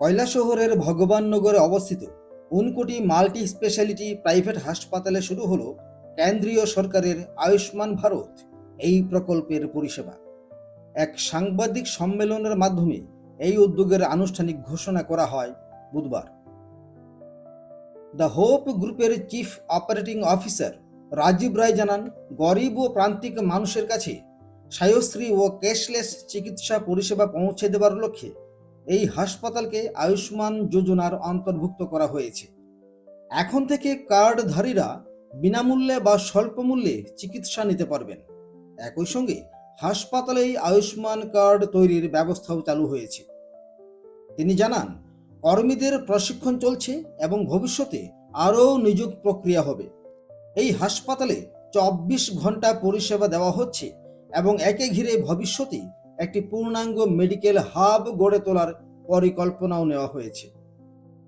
কৈলাসহরের ভগবাননগরে অবস্থিত। Unakoti multi speciality private হাসপাতালে শুরু হলো কেন্দ্রীয় সরকারের আয়ুষ্মান ভারত এই প্রকল্পের পরিষেবা। এক সাংবাদিক সম্মেলনের মাধ্যমে এই উদ্যোগের আনুষ্ঠানিক ঘোষণা করা হয় বুধবার। দ্য হোপ গ্রুপের chief operating officer Rajib Roy জানান, গরিব ও প্রান্তিক মানুষের কাছে সায়শ্রী ও ক্যাশলেস চিকিৎসা পরিষেবা পৌঁছে দেওয়ার লক্ষ্যে এই হাসপাতালকে আয়ুষ্মান যোজনার অন্তর্ভুক্ত করা হয়েছে। এখন থেকে কার্ডধারীরা বিনামূল্যে বা স্বল্প মূল্যে চিকিৎসা নিতে পারবেন। একই সঙ্গে হাসপাতালেই আয়ুষ্মান কার্ড তৈরির ব্যবস্থাও চালু হয়েছে। তিনি জানান, কর্মীদের প্রশিক্ষণ চলছে এবং ভবিষ্যতে আরও নিয়োগ প্রক্রিয়া হবে। এই হাসপাতালে চব্বিশ ঘণ্টা পরিষেবা দেওয়া হচ্ছে এবং একে ঘিরে ভবিষ্যতে একটি পূর্ণাঙ্গ মেডিকেল হাব গড়ে তোলার পরিকল্পনাও নেওয়া হয়েছে।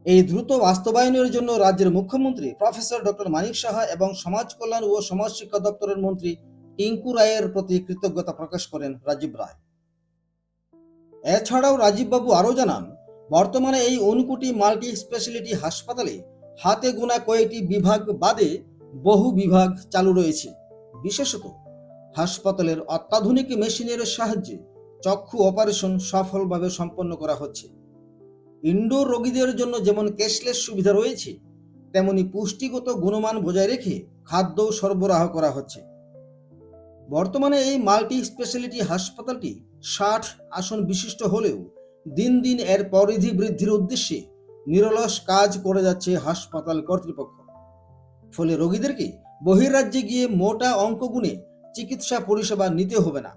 এই দ্রুত বাস্তবায়নের জন্য রাজ্যের মুখ্যমন্ত্রী প্রফেসর ডক্টর মানিক সাহা এবং সমাজ কল্যাণ ও সমাজ শিক্ষা দপ্তরের মন্ত্রী টিঙ্কু রায়ের প্রতি কৃতজ্ঞতা প্রকাশ করেন রাজীব রায়। এছাড়াও রাজীববাবু আরও জানান, বর্তমানে এই অনুকুটি মাল্টি স্পেশালিটি হাসপাতালে হাতে গোনা কয়েকটি বিভাগ বাদে বহু বিভাগ চালু রয়েছে। বিশেষত হাসপাতালের অত্যাধুনিক মেশিনের সাহায্যে চক্ষু অপারেশন সফলভাবে সম্পন্ন করা হচ্ছে। ইনডোর রোগীদের জন্য যেমন ক্যাশলেস সুবিধা রয়েছে, তেমনি পুষ্টিগত গুণমান বজায় রেখে খাদ্য সরবরাহ করা হচ্ছে। বর্তমানে এই মাল্টি স্পেশালিটি হাসপাতালটি ষাট আসন বিশিষ্ট হলেও দিন দিন এর পরিধি বৃদ্ধির উদ্দেশ্যে নিরলস কাজ করে যাচ্ছে হাসপাতাল কর্তৃপক্ষ। ফলে রোগীদেরকে বহির্রাজ্যে গিয়ে মোটা অঙ্ক গুণে চিকিৎসা পরিষেবা নিতে হবে না।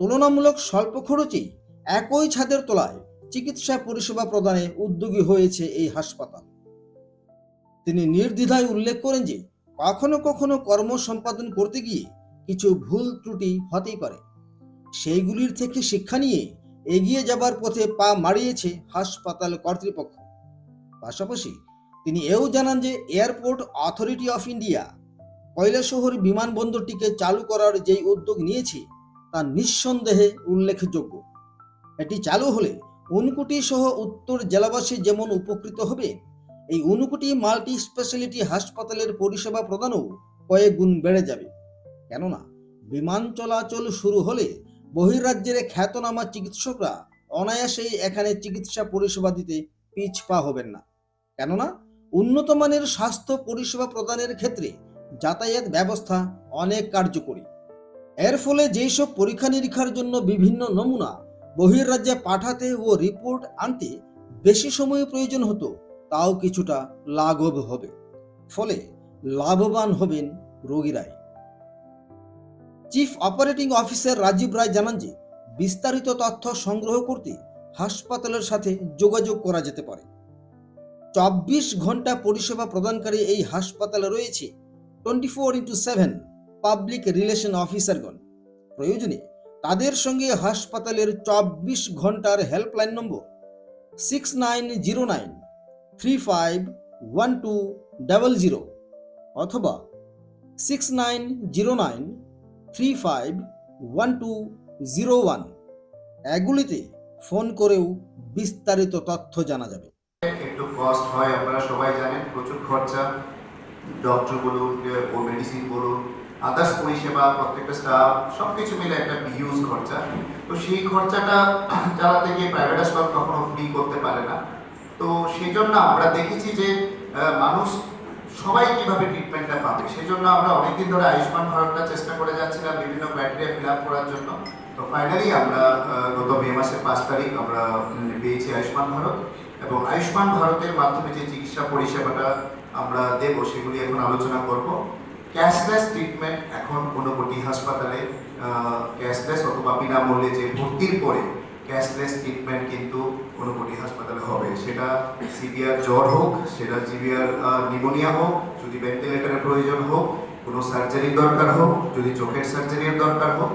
তুলনামূলক স্বল্প খরচেই একই ছাদের তলায় চিকিৎসা পরিষেবা প্রদানে উদ্যোগী হয়েছে এই হাসপাতাল। তিনি নির্দ্বিধায় উল্লেখ করেন যে, কখনো কখনো কর্ম সম্পাদন করতে গিয়ে কিছু ভুল ত্রুটি হতেই পারে। সেইগুলির থেকে শিক্ষা নিয়ে এগিয়ে যাবার পথে পা মারিয়েছে হাসপাতাল কর্তৃপক্ষ। পাশাপাশি তিনি এও জানান যে, airport authority of India Kailashahar বিমানবন্দরটিকে চালু করার যেই উদ্যোগ নিয়েছে তা নিঃসন্দেহে উল্লেখযোগ্য। এটি চালু হলে উনকুটি সহ উত্তর জেলাবাসী যেমন উপকৃত হবে, এই উনকুটি মাল্টি স্পেশালিটি হাসপাতালের পরিষেবা প্রদানও কয়েক গুণ বেড়ে যাবে। কেননা, বিমান চলাচল শুরু হলে বহির্রাজ্যের খ্যাতনামা চিকিৎসকরা অনায়াসেই এখানে চিকিৎসা পরিষেবা দিতে পিছপা হবেন না। কেননা উন্নত মানের স্বাস্থ্য পরিষেবা প্রদানের ক্ষেত্রে যাতায়াত ব্যবস্থা অনেক কার্যকরী। এর ফলে যেই সব পরীক্ষা নিরীক্ষার জন্য বিভিন্ন নমুনা বহির্রাজ্যে পাঠাতে ও রিপোর্ট আনতে বেশি সময় প্রয়োজন হতো, তাও কিছুটা লাঘব হবে। ফলে লাভবান হবেন রোগীরাই। Chief operating officer Rajib Roy জানান যে, বিস্তারিত তথ্য সংগ্রহ করতে হাসপাতালের সাথে যোগাযোগ করা যেতে পারে। চব্বিশ ঘণ্টা পরিষেবা প্রদানকারী এই হাসপাতালে রয়েছে twenty four into seven public relation অফিসারগণ প্রয়োজনে তাদের সঙ্গে হাসপাতালের চব্বিশ ঘণ্টার helpline number six nine zero nine three five one two double zero অথবা six nine zero nine three five one two zero one এগুলিতে ফোন করেও বিস্তারিত তথ্য জানা যাবে। একটু কস্ট হয়, আপনারা সবাই জানেন, প্রচুর খরচা। ডক্টর বলুন মেডিসিন বলুন আদার্স পরিষেবা, প্রত্যেকটা স্টাফ সব কিছু মিলে একটা হিউজ খরচা। তো সেই খরচাটা চালাতে গিয়ে প্রাইভেট হাসপাতাল কখনো ফ্রি করতে পারে না। তো সেই জন্য আমরা দেখেছি যে মানুষ সবাই কীভাবে ট্রিটমেন্টটা পাবে। সেই জন্য আমরা অনেকদিন ধরে আয়ুষ্মান ভারতটা চেষ্টা করে যাচ্ছিলাম বিভিন্ন ক্রাইটেরিয়া ফিল আপ করার জন্য। তো ফাইনালি আমরা গত মে মাসের পাঁচ তারিখ আমরা পেয়েছি আয়ুষ্মান ভারত। এবং আয়ুষ্মান ভারতের মাধ্যমে যে চিকিৎসা পরিষেবাটা আমরা দেব, সেগুলি এখন আলোচনা করব। ক্যাশলেস ট্রিটমেন্ট এখন কোনো কোটি হাসপাতালে ক্যাশলেস অথবা বিনামূল্যে যে ভর্তির পরে ক্যাশলেস ট্রিটমেন্ট কিন্তু কোনো কোটি হাসপাতালে হবে। সেটা সিভিয়ার জ্বর হোক, সেটা সিভিয়ার নিমোনিয়া হোক, যদি ভেন্টিলেটরের প্রয়োজন হোক, কোনো সার্জারির দরকার হোক, যদি চোখের সার্জারির দরকার হোক,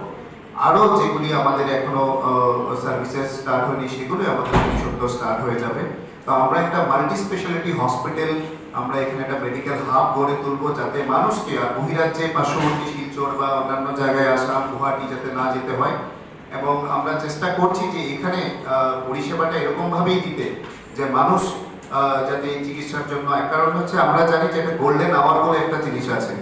আরও যেগুলি আমাদের এখনও সার্ভিসেস স্টার্ট হয়নি, সেগুলোই আমাদের খুব স্টার্ট হয়ে যাবে। তো আমরা একটা মাল্টি স্পেশালিটি হসপিটাল আমরা এখানে একটা মেডিকেল হাব গড়ে তুলবো যাতে মানুষকে আর বহিরাজ্যে পার্শ্ববর্তী শিলচর বা অন্যান্য জায়গায় আসাম গুয়াহাটি যাতে না যেতে হয়। এবং আমরা চেষ্টা করছি যে এখানে পরিষেবাটা এরকমভাবেই দিতে যে মানুষ যাতে এই চিকিৎসার জন্য এক কারণ হচ্ছে আমরা জানি যে একটা গোল্ডেন আওয়ার বলে একটা জিনিস আছে।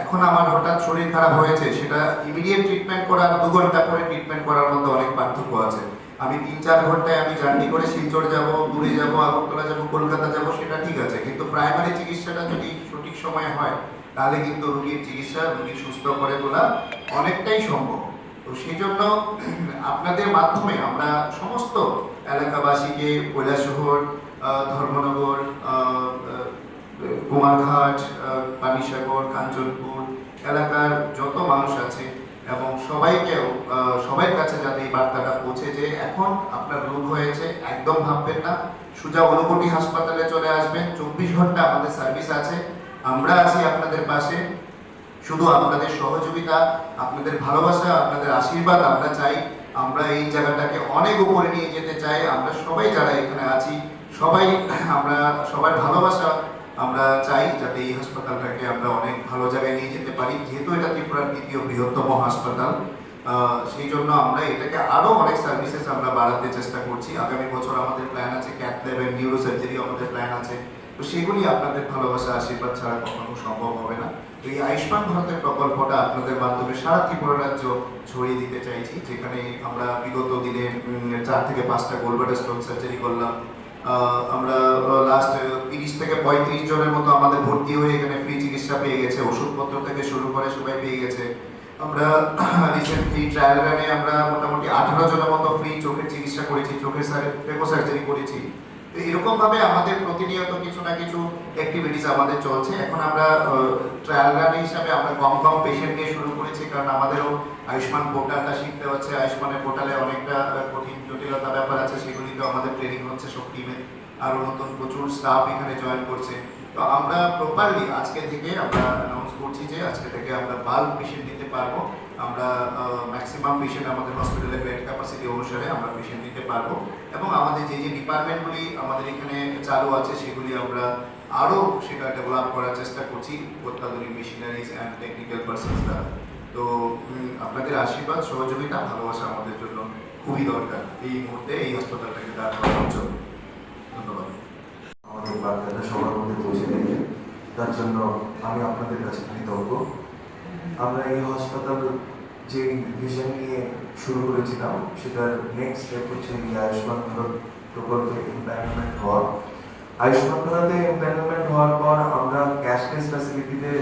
এখন আমার হঠাৎ শরীর খারাপ হয়েছে, সেটা ইমিডিয়েট ট্রিটমেন্ট করার দু ঘণ্টা পরে ট্রিটমেন্ট করার মধ্যে অনেক পার্থক্য আছে। আমি তিন চার ঘন্টায় আমি জার্নি করে শিলচর যাব দূরে যাব, আগরতলা যাব, কলকাতা যাব, সেটা ঠিক আছে। কিন্তু প্রাইমারি চিকিৎসাটা যদি সঠিক সময়ে হয়, তাহলে কিন্তু রোগীর চিকিৎসা রোগীর সুস্থ করে তোলা অনেকটাই সম্ভব। তো সেই জন্য আপনাদের মাধ্যমে আমরা সমস্ত এলাকাবাসীকে কৈলাসহর ধর্মনগর কুমারঘাট পানিসাগর, কাঞ্চনপুর এলাকার যত মানুষ আছে এবং সবাইকেও সবার কাছে যাতে এই বার্তাটা পৌঁছে যে এখন আপনার রোগ হয়েছে, একদম ভাববেন না। সুজা অনুকূটি হাসপাতালে চলে আসবেন, চব্বিশ ঘণ্টা আমাদের সার্ভিস আছে। আমরা আছি আপনাদের পাশে। শুধু আপনাদের সহযোগিতা, আপনাদের ভালোবাসা, আপনাদের আশীর্বাদ আমরা চাই। আমরা এই জায়গাটাকে অনেক উপরে নিয়ে যেতে চাই। আমরা সবাই যারা এখানে আছি, সবাই আমরা সবার ভালোবাসা আমরা চাই যাতে এই হাসপাতালটাকে আমরা অনেক ভালো জায়গায় নিয়ে যেতে পারি। যেহেতু এটা ত্রিপুরার দ্বিতীয় বৃহত্তম হাসপাতাল সেই জন্য আমরা এটাকে আরও অনেক সার্ভিসেস আমরা বাড়াতে চেষ্টা করছি। আগামী বছর আমাদের প্ল্যান আছে ক্যাথ ল্যাব নিউরো সার্জারি আমাদের প্ল্যান আছে। তো সেগুলি আপনাদের ভালোবাসা, আশীর্বাদ ছাড়া কখনো সম্ভব হবে না। তো এই আয়ুষ্মান ভারতের প্রকল্পটা আপনাদের মাধ্যমে সারা ত্রিপুরা রাজ্য ছড়িয়ে দিতে চাইছি, যেখানে আমরা বিগত দিনে চার থেকে পাঁচটা গোলবাটা স্টোন সার্জারি করলাম। আমরা লাস্ট তিরিশ থেকে পঁয়ত্রিশ জনের মতো আমাদের ভর্তি হয়ে এখানে ফ্রি চিকিৎসা পেয়ে গেছে, ওষুধপত্র থেকে শুরু করে সবাই পেয়ে গেছে। আমরা রিসেন্টলি ট্রায়াল রানে আমরা মোটামুটি আঠারো জনের মতো ফ্রি চোখের চিকিৎসা করেছি, চোখের সার্জারি করেছি। তো এরকম ভাবে আমাদের প্রতিনিয়ত কিছু না কিছু অ্যাক্টিভিটিস আমাদের চলছে। এখন আমরা ট্রায়াল রান হিসাবে আমরা কম কম পেশেন্ট নিয়ে শুরু করেছি, কারণ আমাদেরও আয়ুষ্মান পোর্টালটা শিখতে হচ্ছে। আয়ুষ্মানের পোর্টালে অনেকটা কঠিন জটিলতা ব্যাপার আছে সেগুলিতে আমাদের ট্রেনিং হচ্ছে। সব টিমে আরও নতুন প্রচুর স্টাফ এখানে জয়েন করছে। তো আমরা প্রপারলি আজকে থেকে আমরা অ্যানাউন্স করছি যে আজকে থেকে আমরা বাল্ক পেশেন্ট নিতে পারব। আমরা ম্যাক্সিমাম পেশেন্ট আমাদের হসপিটালে বেড ক্যাপাসিটি অনুসারে আমরা পেশেন্ট নিতে পারব। এবং আমাদের যে যে ডিপার্টমেন্টগুলি আমাদের এখানে চালু আছে, সেগুলি আমরা আরও সেটা ডেভেলপ করার চেষ্টা করছি, অত্যাধুনিক মেশিনারিজ অ্যান্ড টেকনিক্যাল পার্সনস দ্বারা। তো আপনাদের আশীর্বাদ, সহযোগিতা, ভালোবাসা আমাদের জন্য খুবই দরকার এই মুহূর্তে এই হাসপাতালটাকে দাঁড় জন্য। ধন্যবাদ। বার্তাটা সবার মধ্যে পৌঁছে দেবে তার জন্য আমি আপনাদের কাছে কৃতজ্ঞ। আমরা এই হাসপাতাল যে ভিশন নিয়ে শুরু করেছিলাম, সেটার নেক্সট স্টেপ হচ্ছে এই আয়ুষ্মান ভারত প্রকল্পে ইমপ্যানেলমেন্ট হওয়া। আয়ুষ্মান ভারতে ইমপ্যানেলমেন্ট হওয়ার পর আমরা ক্যাশলেস ফ্যাসিলিটিতে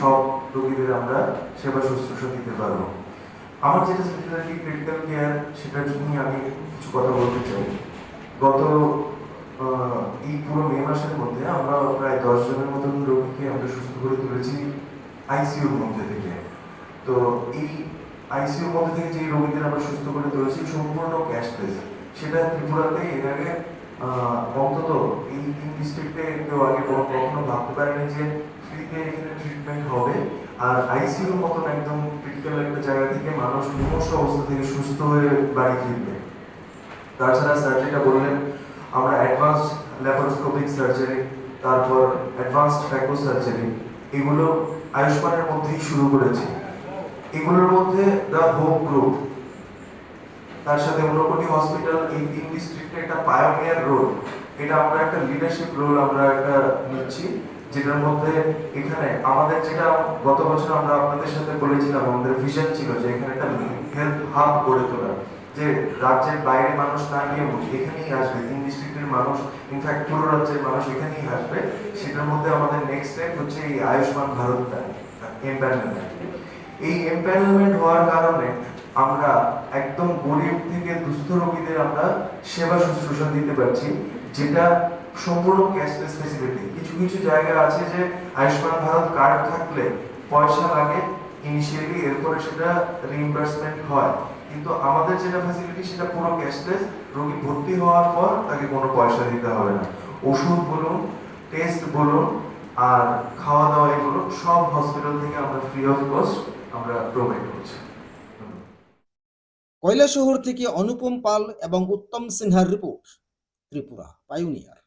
সব রোগীদের আমরা সেবা শুশ্রূষা দিতে পারব। আমার যেটা স্পেশালিটি ক্রিটিক্যাল কেয়ার সেটার জন্য আমি কিছু কথা বলতে চাই। গত আহ, এই পুরো মে মাসের মধ্যে আমরা প্রায় দশ জনের মতন রোগীকে আমরা সুস্থ করে তুলেছি আইসিইউর মধ্যে থেকে। তো এই আইসিইউর মধ্যে থেকে যে রোগীদের আমরা সুস্থ করে তুলেছি, সম্পূর্ণ ক্যাশলেস। সেটা ত্রিপুরাতে এর আগে অন্তত এই তিন ডিস্ট্রিক্টে কেউ আগে কখনো ভাবতে পারেনি যে ফ্রিতে এখানে ট্রিটমেন্ট হবে। আর আইসিইউর মতন একদম ক্রিটিক্যাল একটা জায়গা থেকে মানুষ মুমূর্ষ অবস্থা থেকে সুস্থ হয়ে বাড়ি ফিরবে। তাছাড়া সার্জারিটা বললেন, আমরা অ্যাডভান্স ল্যাপারোস্কোপিক সার্জারি তারপর অ্যাডভান্সড ফ্যাকো সার্জারি এগুলো আয়ুষ্মানের মধ্যেই শুরু করেছি। এগুলোর মধ্যে দ্য হোপ গ্রুপ তার সাথে ঊনকোটি হসপিটাল এই তিন ডিস্ট্রিক্টে একটা পায়োনিয়ার রোল এটা আমরা একটা লিডারশিপ রোল আমরা একটা নিচ্ছি, যেটার মধ্যে এখানে আমাদের যেটা গত বছর আমরা আপনাদের সাথে বলেছিলাম, আমাদের ভিশন ছিল যে এখানে একটা হেলথ হাব গড়ে তোলা যে রাজ্যের বাইরে মানুষ না গিয়ে এখানেই আসবে। তিন ডিস্ট্রিক্টের মানুষ ইনফ্যাক্ট পুরো রাজ্যের মানুষ এখানেই আসবে। সেটার মধ্যে আমাদের নেক্সট স্টেপ হচ্ছে এই আয়ুষ্মান ভারতটা এমপ্যানেলমেন্ট এই এমপ্যানেলমেন্ট হওয়ার কারণে আমরা একদম গরিব থেকে দুস্থ রোগীদের আমরা সেবা শুশ্রূষা দিতে পারছি, যেটা সম্পূর্ণ ক্যাশলেস ফেসিলিটি কিছু কিছু জায়গা আছে যে আয়ুষ্মান ভারত কার্ড থাকলে পয়সা লাগে ইনিশিয়ালি এরপরে সেটা রিইম্বার্সমেন্ট হয়। কিন্তু আমাদের যেটা ফ্যাসিলিটি সেটা পুরো ক্যাশলেস রোগী ভর্তি হওয়ার পর তাকে কোনো পয়সা দিতে হবে না। ওষুধ বলুন টেস্ট বলুন, আর খাওয়া দাওয়া এগুলো সব হসপিটাল থেকে আমরা ফ্রি অফ কস্ট আমরা প্রোভাইড করছি। কয়লা শহর থেকে অনুপম পাল এবং উত্তম সিনহার রিপোর্ট ত্রিপুরা পাইওনিয়ার